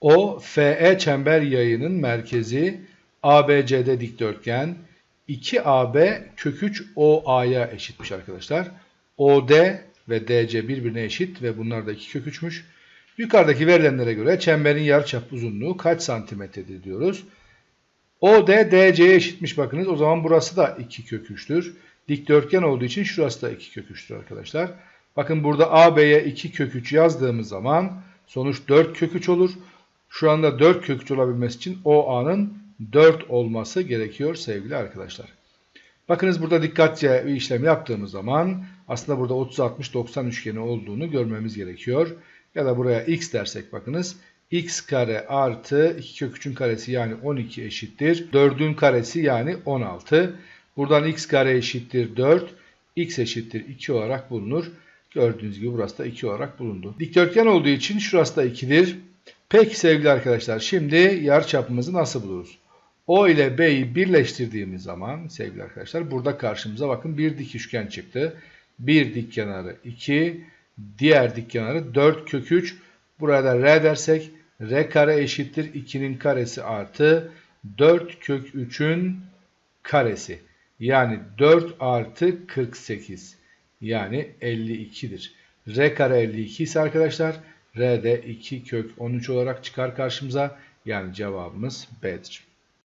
O, FE çember yayının merkezi ABCD dikdörtgen 2AB kök 3 OA'ya eşitmiş arkadaşlar. OD ve DC birbirine eşit ve bunlar da 2 kök 3'müş. Yukarıdaki verilenlere göre çemberin yarıçap uzunluğu kaç santimetredir diyoruz. OD DC'ye eşitmiş bakınız. O zaman burası da 2 kök 3'tür. Dikdörtgen olduğu için şurası da 2 kök 3'tür arkadaşlar. Bakın burada AB'ye 2 kök 3 yazdığımız zaman sonuç 4 kök 3 olur. Şu anda 4 kök 3 olabilmesi için OA'nın 4 olması gerekiyor sevgili arkadaşlar. Bakınız burada dikkatli bir işlem yaptığımız zaman aslında burada 30-60-90 üçgeni olduğunu görmemiz gerekiyor. Ya da buraya x dersek bakınız x kare artı 2 kök 3'ün karesi yani 12 eşittir. 4'ün karesi yani 16. Buradan x kare eşittir 4. x eşittir 2 olarak bulunur. Gördüğünüz gibi burası da 2 olarak bulundu. Dikdörtgen olduğu için şurası da 2'dir. Peki sevgili arkadaşlar şimdi yarıçapımızı nasıl buluruz? O ile B'yi birleştirdiğimiz zaman sevgili arkadaşlar burada karşımıza bakın bir dik üçgen çıktı. Bir dik kenarı 2, diğer dik kenarı 4 kök 3. Burada R dersek R kare eşittir 2'nin karesi artı 4 kök 3'ün karesi. Yani 4 artı 48 yani 52'dir. R kare 52 ise arkadaşlar R de 2 kök 13 olarak çıkar karşımıza. Yani cevabımız B'dir.